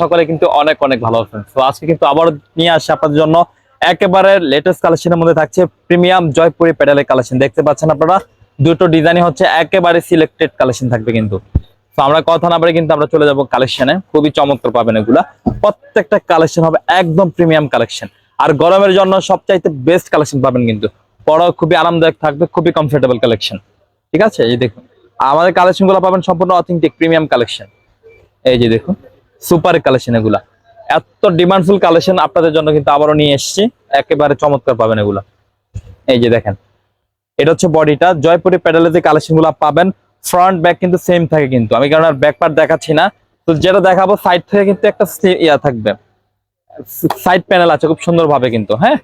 সকলে কিন্তু অনেক অনেক ভালো কিন্তু আবার নিয়ে আপনাদের জন্য একেবারে লেটেস্ট মধ্যে থাকছে প্রিমিয়াম কালেকশন দেখতে পাচ্ছেন আপনারা, দুটো হচ্ছে একেবারে সিলেক্টেড কালেকশন থাকবে কিন্তু। আমরা কথা না কিন্তু আমরা চলে যাব কালেকশনে খুবই চমৎকার পাবেন এগুলা। প্রত্যেকটা কালেকশন হবে একদম প্রিমিয়াম কালেকশন আর গরমের জন্য সবচাইতে বেস্ট কালেকশন পাবেন কিন্তু। বড় খুবই আরামদায়ক থাকবে, খুবই কমফোর্টেবল কালেকশন ঠিক আছে? এই দেখুন। আমাদের কালেকশনগুলো পাবেন সম্পূর্ণ অথেন্টিক প্রিমিয়াম কালেকশন এই যে দেখুন সুপার কালেকশন এগুলা। এত ডিমান্ডফুল কালেকশন আপনাদের জন্য কিন্তু আবারও নিয়ে এসেছি, একেবারে চমৎকার পাবেন এগুলা। এই যে দেখেন, এটা হচ্ছে বডিটা জয়পুরি প্যাডেলে যে কালেকশনগুলো পাবেন ফ্রন্ট ব্যাক কিন্তু সেম থাকে কিন্তু। আমি কারণ আর ব্যাক পার্ট দেখাচ্ছি না, তো যেটা দেখাবো সাইড থেকে কিন্তু একটা ইয়া থাকবে। সাইড প্যানেল আছে, খুব সুন্দর ভাবে কিন্তু হ্যাঁ?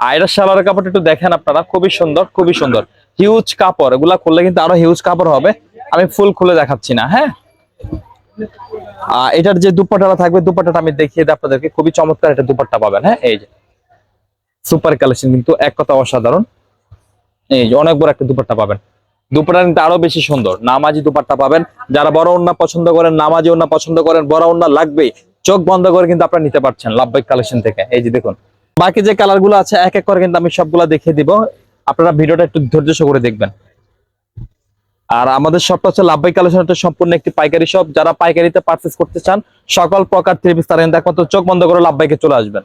আর এটা সালোয়ারের কাপড়টা একটু দেখেন আপনারা, খুবই সুন্দর খুবই সুন্দর। হিউজ কাপড়, এগুলা খুললে কিন্তু আরও হিউজ কাপড় হবে। আমি ফুল খুলে দেখাচ্ছি না হ্যাঁ? এটার যে দুপাট্টাটা থাকবে, দুপাট্টাটা আমি দেখিয়ে দিই আপনাদেরকে। খুবই চমৎকার একটা দুপাট্টা পাবেন হ্যাঁ? এই যে। সুপার কালেকশন কিন্তু এক কথা অসাধারণ। এই যে, অনেক বড় একটা দুপাট্টা পাবেন। দুপাট্টা কিন্তু আরও বেশি সুন্দর। নামাজি দুপাট্টা পাবেন। যারা বড় ওন্না পছন্দ করেন, নামাজি ওন্না পছন্দ করেন, বড় ওন্না লাগবেই। চোখ বন্ধ করে কিন্তু আপনারা নিতে পারছেন লাভবাইক কালেকশন থেকে। এই যে দেখুন, বাকি যে কালারগুলো আছে, এক এক করে কিন্তু আমি সবগুলা দেখিয়ে দিব। আপনারা ভিডিওটা একটু ধৈর্য সহকারে দেখবেন। আর আমাদের শপটা হচ্ছে লাভবাই কালেকশন সম্পূর্ণ একটি পাইকারি শপ যারা পাইকারিতে পারচেস করতে চান, সকল প্রকার থ্রি পিস তারা একমাত্র চোখ বন্ধ করে লাভবাইকে চলে আসবেন।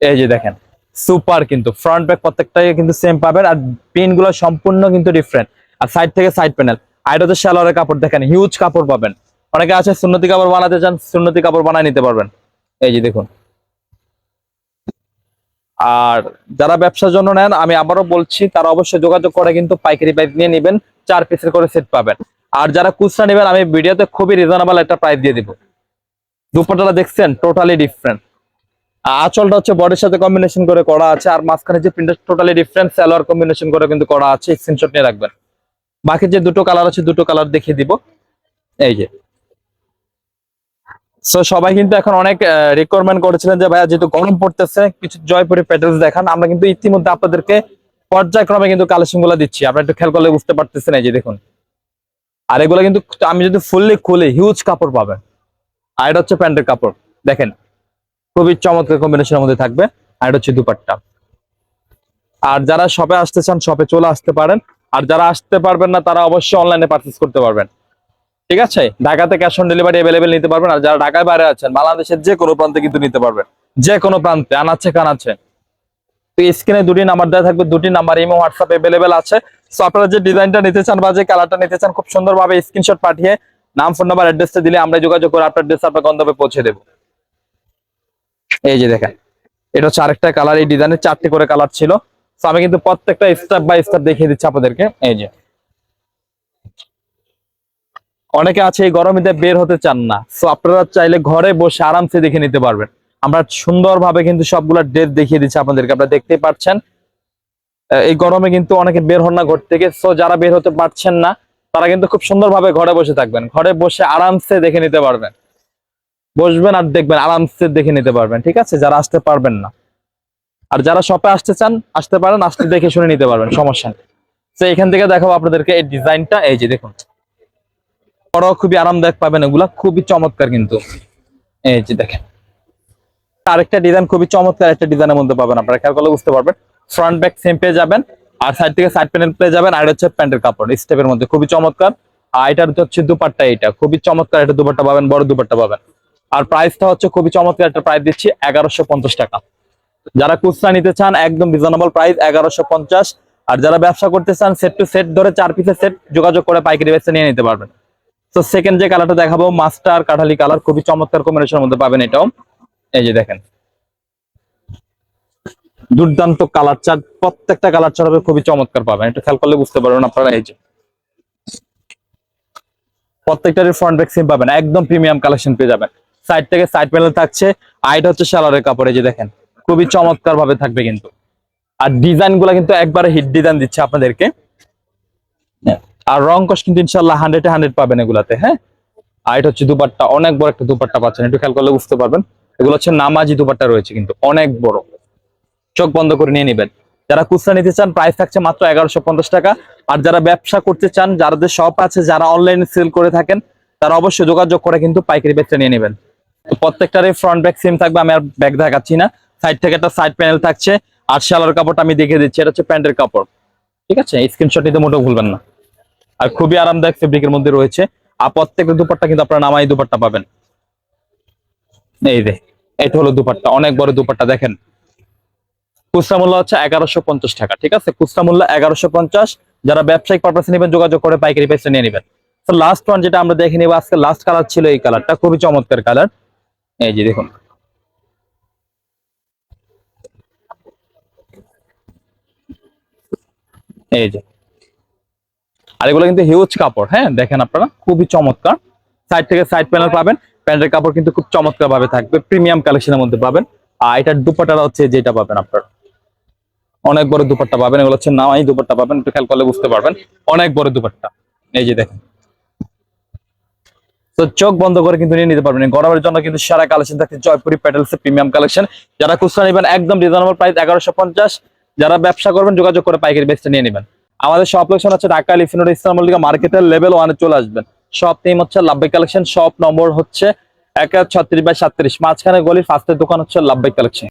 এই যে দেখেন সুপার কিন্তু ফ্রন্ট ব্যাক প্রত্যেকটাই কিন্তু সেম পাবেন আর পিনগুলো সম্পূর্ণ কিন্তু ডিফারেন্ট আর সাইড থেকে সাইড প্যানেল এটা হচ্ছে সালোয়ারের কাপড়, দেখেন হিউজ কাপড় পাবেন। অনেকে আছে সুন্নতি কাপড় বানাতে চান, সুন্নতি কাপড় বানায় নিতে পারবেন। এই যে দেখুন আর যারা ব্যবসার জন্য নেন, আমি আবারও বলছি, তারা অবশ্যই যোগাযোগ করে কিন্তু পাইকারি প্রাইস নিয়ে নেবেন, চার পিসের করে সেট পাবেন। আর যারা কুচরা নেবেন, আমি ভিডিওতে খুবই রিজনেবল একটা প্রাইস দিয়ে দিব। দুপাট্টাটা দেখছেন টোটালি ডিফারেন্ট আঁচলটা হচ্ছে বডির সাথে কম্বিনেশন করে করা আছে, আর মাঝখানে যে প্রিন্টটা টোটালি ডিফারেন্ট সালোয়ার কম্বিনেশন করে কিন্তু করা আছে স্ক্রিনশট নিয়ে রাখবেন। বাকি যে দুটো কালার আছে, দুটো কালার দেখিয়ে দিব। এই যে। সো সবাই কিন্তু এখন অনেক রিকোয়ারমেন্ট করেছিলেন যে, ভাইয়া, যেহেতু গরম পড়তেছে, কিছু জয়পুরি প্যাটেলস দেখান। আমরা কিন্তু ইতিমধ্যে আপনাদেরকে পর্যায়ক্রমে কিন্তু কালেকশনগুলো দিচ্ছি। আপনারা একটু খেয়াল করলে বুঝতে পারতেছেন এই যে, দেখুন। আর এগুলো কিন্তু আমি যদি ফুললি খুলে হিউজ কাপড় পাবেন। আর এটা হচ্ছে প্যান্টের কাপড়। দেখেন, খুবই চমৎকার কম্বিনেশনের মধ্যে থাকবে। আর এটা হচ্ছে দুপাট্টা। আর যারা শপে আসতে চান শপে চলে আসতে পারেন। আর যারা আসতে পারবেন না, তারা অবশ্যই অনলাইনে পারচেস করতে পারবেন। ঠিক আছে? ঢাকাতে ক্যাশ অন ডেলিভারি অ্যাভেলেবেল নিতে পারবেন। আর যারা ঢাকায় বাইরে আছেন, বাংলাদেশের যে কোনো প্রান্তে কিন্তু নিতে পারবেন। যে কোনো প্রান্তে, আনাচ্ছে, কানাচ্ছে। তো স্ক্রিনে দুটি নাম্বার দেওয়া থাকবে, দুটি নাম্বার ইমো হোয়াটসঅ্যাপ অ্যাভেলেবেল আছে। সো আপনারা যে ডিজাইনটা নিতে চান বা যে কালারটা নিতে চান, খুব সুন্দরভাবে স্ক্রিনশট পাঠিয়ে নাম ফোন নাম্বার অ্যাড্রেসটা দিলে আমরা যোগাযোগ করে আপনার ড্রেস আপনার গন্তব্যে পৌঁছে দেবো। এই যে দেখেন, এটা হচ্ছে আরেকটা কালার এই ডিজাইনের চারটি করে কালার ছিল। তো আমি কিন্তু প্রত্যেকটা স্টেপ বাই স্টেপ দেখিয়ে দিচ্ছি আপনাদেরকে। এই যে অনেকে আছে এই গরমিতে বের হতে চান না। সো আপনারা চাইলে ঘরে বসে আরামসে দেখে নিতে পারবেন। আমরা সুন্দরভাবে কিন্তু সবগুলা ড্রেস দেখিয়ে দিচ্ছি আপনাদেরকে। আপনারা দেখতেই পাচ্ছেন এই গরমে কিন্তু অনেকে বের হন না ঘর থেকে। সো যারা বের হতে পারছেন না, তারা কিন্তু খুব সুন্দরভাবে ঘরে বসে থাকবেন। ঘরে বসে আরামসে দেখে নিতে পারবেন। বসবেন আর দেখবেন, আরামসে দেখে নিতে পারবেন। ঠিক আছে? যারা আসতে পারবেন না। আর যারা শপে আসতে চান, আসতে পারেন, আসতে দেখে শুনে নিতে পারবেন। সমস্যা নেই। তো এখান থেকে দেখাবো আপনাদেরকে এই ডিজাইনটা এই যে দেখুন। বড় খুবই আরামদায়ক পাবেন এগুলা। খুবই চমৎকার কিন্তু। এই যে দেখেন। আরেকটা ডিজাইন খুবই চমৎকার একটা ডিজাইনের মধ্যে পাবেন আপনারা। খেয়াল করলে বুঝতে পারবেন। ফ্রন্ট ব্যাক সেম পেয়ে যাবেন। আর সাইড থেকে সাইড প্যানেল পেয়ে যাবেন। আর হচ্ছে প্যান্টের কাপড় স্টেপের মধ্যে। খুবই চমৎকার। আর এটার হচ্ছে দুপাট্টা এটা খুবই চমৎকার একটা দুপাট্টা পাবেন, বড় দুপাট্টা পাবেন। আর প্রাইসটা হচ্ছে খুবই চমৎকার একটা প্রাইস দিচ্ছি, এগারোশো টাকা। যারা খুচরা নিতে চান, একদম রিজনেবল প্রাইস এগারোশো আর যারা ব্যবসা করতে চান সেট টু সেট ধরে চার পিসের সেট যোগাযোগ করে পাইকারি বেচে নিয়ে নিতে পারবেন। তো সেকেন্ড যে কালারটা দেখাবো মাস্টার কাঠালি কালার খুবই চমৎকার কম্বিনেশনের মধ্যে পাবেন এটাও। এই যে দেখেন। দুর্দান্ত কালার চার প্রত্যেকটা কালার চার হবে খুবই চমৎকার পাবেন। একটু খেয়াল করলে বুঝতে পারবেন আপনারা, এই যে। প্রত্যেকটারই ফ্রন্ট ব্যাক সিম পাবেন, একদম প্রিমিয়াম কালেকশন পেয়ে যাবেন। সাইড থেকে সাইড প্যানেল থাকছে আইটা হচ্ছে সালোয়ারের কাপড়, এই যে দেখেন। খুবই চমৎকার ভাবে থাকবে কিন্তু। আর ডিজাইনগুলা কিন্তু একবারে হিট ডিজাইন দিচ্ছে আপনাদেরকে। আর রং কস কিন্তু ইনশাল্লাহ হান্ড্রেডে হান্ড্রেড পাবেন এগুলাতে হ্যাঁ? আর এটা হচ্ছে দুপাট্টা, অনেক বড় একটা দুপাট্টা পাচ্ছেন, একটু খেয়াল করলে বুঝতে পারবেন। এগুলো হচ্ছে নামাজি দুপাট্টা রয়েছে কিন্তু, অনেক বড়। চোখ বন্ধ করে নিয়ে নেবেন। যারা খুচরা নিতে চান প্রাইস থাকছে মাত্র এগারোশো পঞ্চাশ টাকা। আর যারা ব্যবসা করতে চান, যাদের শপ আছে, যারা অনলাইনে সেল করে থাকেন, তারা অবশ্যই যোগাযোগ করে কিন্তু পাইকারি বেচে নিয়ে নেবেন। তো প্রত্যেকটারই ফ্রন্ট ব্যাক সেম থাকবে, আমি আর ব্যাগ দেখাচ্ছি না। সাইড থেকে একটা সাইড প্যানেল থাকছে। আর শালার কাপড়টা আমি দেখে দিচ্ছি, এটা হচ্ছে প্যান্টের কাপড়। ঠিক আছে? স্ক্রিনশট নিতে মোটেও ভুলবেন না। আর খুবই আরামদায়ক ফেব্রিকের মধ্যে রয়েছে। আর প্রত্যেকটা দুপাট্টা কিন্তু আপনারা নামাই দুপাট্টা পাবেন। এই যে, এটা হলো দুপাট্টা, অনেক বড় দুপাট্টা দেখেন। খুচরা মূল্য হচ্ছে এগারোশো পঞ্চাশ টাকা, ঠিক আছে? খুচরা মূল্য এগারোশো পঞ্চাশ। যারা ব্যবসায়িক পারপাসে নেবেন, যোগাযোগ করে পাইকারি পয়সা নিয়ে নেবেন। তো লাস্ট ওয়ান যেটা আমরা দেখে নিব, আজকে লাস্ট কালার ছিল এই কালারটা খুবই চমৎকার কালার এই যে দেখুন। এই যে। আর এগুলো কিন্তু হিউজ কাপড় হ্যাঁ? দেখেন আপনারা, খুবই চমৎকার। সাইড থেকে সাইড প্যানেল পাবেন। প্যান্টের কাপড় কিন্তু খুব চমৎকার ভাবে থাকবে। প্রিমিয়াম কালেকশনের মধ্যে পাবেন। আর এটার দুপাট্টাটা হচ্ছে যেটা পাবেন আপনার। অনেক বড় দুপাট্টা পাবেন। এগুলো হচ্ছে নামাই দুপাট্টা পাবেন। একটু খেয়াল করলে বুঝতে পারবেন। অনেক বড় দুপাট্টা। এই যে দেখেন। তো চোখ বন্ধ করে কিন্তু নিয়ে নিতে পারবেন। গরমের জন্য কিন্তু সারা কালেকশন থাকছে জয়পুরি প্যাটেলস প্রিমিয়াম কালেকশন যারা খুচরা নেবেন, একদম রিজনেবল প্রাইস এগারোশো পঞ্চাশ। যারা ব্যবসা করবেন, যোগাযোগ করে পাইকারি বেচটা নিয়ে নেবেন। আমাদের সব লোকেশন হচ্ছে ঢাকা ইসলাম মার্কেটের লেভেল ওয়ানে চলে আসবেন। সব নেম হচ্ছে লাভবাই কালেকশন সব নম্বর হচ্ছে এক ছত্রিশ বাই সাতত্রিশ মাঝখানে গলির ফার্স্টের দোকান হচ্ছে লাভবাই কালেকশন